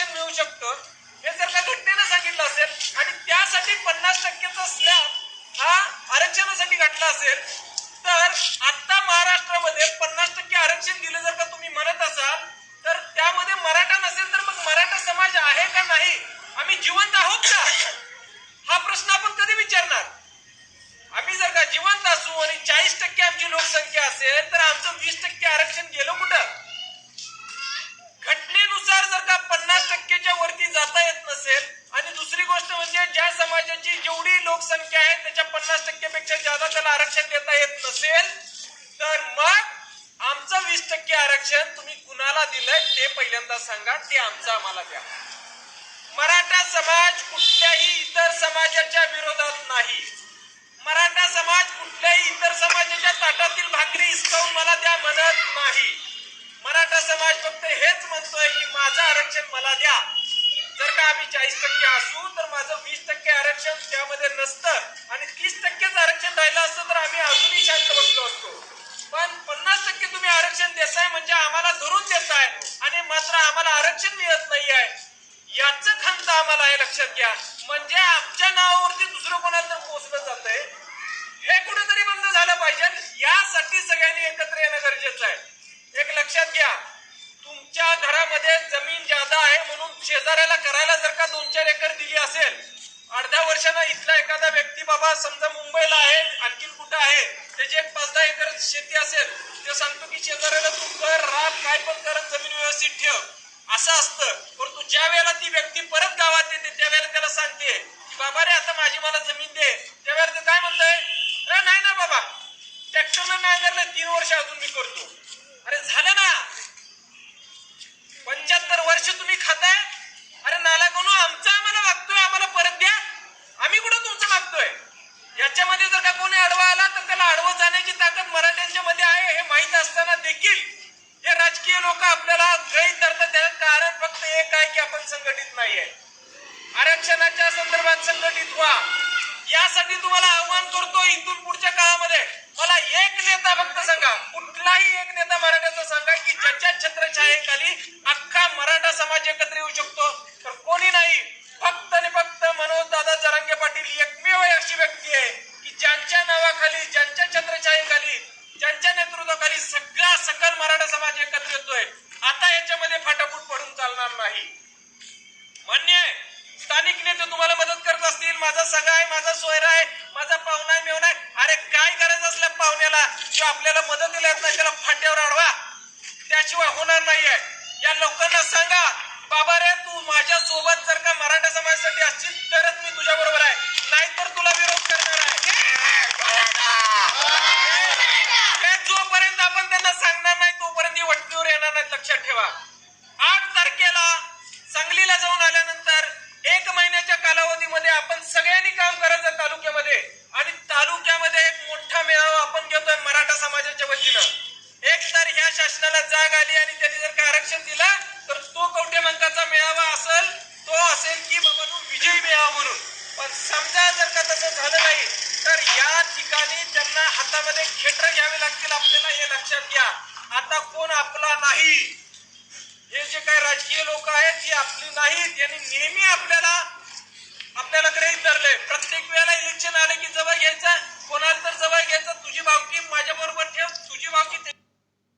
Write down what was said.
आरक्षण मिळू शकतं. हे जर का घटनेनं सांगितलं असेल आणि त्यासाठी पन्नास टक्केचा स्लॅब हा आरक्षणासाठी घातला असेल तर आता महाराष्ट्रामध्ये पन्नास टक्के आरक्षण दिलं जर का तुम्ही म्हणत असाल तर त्यामध्ये मराठा नसेल तर मग मराठा समाज आहे का नाही? आम्ही जिवंत आहोत का? हा प्रश्न आपण कधी विचारणार? आम्ही जर का जिवंत असू आणि चाळीस टक्के आमची लोकसंख्या असेल तर आमचं वीस टक्के आरक्षण गेलं कुठं घटनेनुसार जर का पन्नास टक्केच्या वरती जाता येत नसेल आणि दुसरी गोष्ट म्हणजे ज्या समाजाची जेवढी लोकसंख्या आहे त्याच्या पन्नास टक्केपेक्षा जादा त्याला आरक्षण देता येत नसेल तर मग आमचं वीस टक्के आरक्षण तुम्ही कुणाला दिलंय ते पहिल्यांदा सांगा ते आमचं आम्हाला द्या. मराठा समाज कुठल्याही इतर समाजाच्या विरोधात नाही. मराठा समाज कुठल्याही इतर समाजाच्या ताटातील भाकरी हिसकावून मला द्या म्हणत नाही. मराठा समाज फक्त हेच म्हणतोय की माझं आरक्षण मला द्या मी आम्ही चाळीस टक्के असू तर माझं वीस टक्के आरक्षण त्यामध्ये नसतं. आणि तीस टक्केच आरक्षण राहिलं असतं तर आम्ही अजूनही शांत बसलो असतो. पण पन्नास टक्के तुम्ही आरक्षण देताय म्हणजे आम्हाला धरून देताय आणि मात्र आम्हाला आरक्षण मिळत नाही आहे याचं खंत आम्हाला आहे लक्षात घ्या. म्हणजे आमच्या नावावरती दुसरं कोणाला तर पोचलं आहे हे कुठेतरी बंद झालं पाहिजे. यासाठी सगळ्यांनी एकत्र येणं गरजेचं आहे. एक लक्षात घ्या. तुमच्या घरामध्ये जमीन जादा आहे म्हणून शेजाऱ्याला करायला जर का दोन चार एकर दिली असेल अर्ध्या वर्षानं इथला एखादा व्यक्ती बाबा समजा मुंबईला आहे आणखीन कुठं आहे त्याची एक पाच दहा एकर शेती असेल ते सांगतो की शेजाऱ्याला तू कर राब काय पण करत जमीन व्यवस्थित ठेव. असं असतं. परंतु ज्या वेळेला ती व्यक्ती परत गावात येते त्यावेळेला त्याला सांगते की बाबा रे आता माझी मला जमीन दे. त्यावेळेला ते काय म्हणतंय? "अरे नाही ना बाबा. टॅक्टरला नाही धरलं तीन वर्ष अजून मी करतो. अरे झालं ना पंच्याहत्तर वर्ष तुम्ही खाताय अरे नाला कोण आमचं आम्हाला मागतोय आम्हाला परत द्या आम्ही कुठं तुमचं मागतोय याच्यामध्ये जर का कोणी अडवा आला तर त्याला अडवं जाण्याची ताकद मराठ्यांच्या मध्ये आहे हे माहीत असताना देखील हे राजकीय लोक आपल्याला गैर धरतात त्याचं कारण फक्त एक आहे की आपण संघटित नाहीये आरक्षणाच्या संदर्भात संघटित व्हा. यासाठी तुम्हाला आव्हान करतो इथून पुढच्या काळामध्ये. मला एक नेता फक्त सांगा. कुठलाही एक नेता मराठ्याचा सांगा की ज्याच्या छत्रछायेखाली अख्खा मराठा समाज एकत्र येऊ शकतो तर कोणी नाही फक्त आणि फक्त मनोज दादा जरांगे पाटील एकमेव अशी व्यक्ती आहे की ज्यांच्या नावाखाली ज्यांच्या छत्रछायेखाली ज्यांच्या नेतृत्वाखाली सगळा सकल मराठा समाज एकत्र येतोय आता याच्यामध्ये फाटाफूट पडून चालणार नाही मान्य आहे स्थानिक तुम्हाला मदत करत असतील. माझा सगळा आहे माझा सोयरा आहे माझा पाहुणा आहे मेवणा आहे. अरे काय गरज असल्या पाहुण्याला? जो आपल्याला मदतीला येत नाही त्याला फाट्यावर अडवा. त्याशिवाय होणार नाहीये. या लोकांना सांगा बाबा रे तू माझ्या सोबत जर का ह्या जाग आली आणि त्यांनी जर का आरक्षण दिला तर तो कवठे मंकाचा मेळावा असेल तो असेल की बाबा तू विजयी मेळावा म्हणून. पण समजा जर का तसं झालं नाही तर या ठिकाणी त्यांना हातामध्ये खेटर घ्यावे लागतील आपल्याला हे लक्षात घ्या. आता कोण आपला नाही? हे जे काही राजकीय लोक आहेत ही आपली नाहीत यांनी नेहमी आपल्याला आपल्याला ग्रहित धरले प्रत्येक वेळेला इलेक्शन आले की जवळ घ्यायचं कोणाला तर जवळ घ्यायचं तुझी भावकी माझ्या बरोबर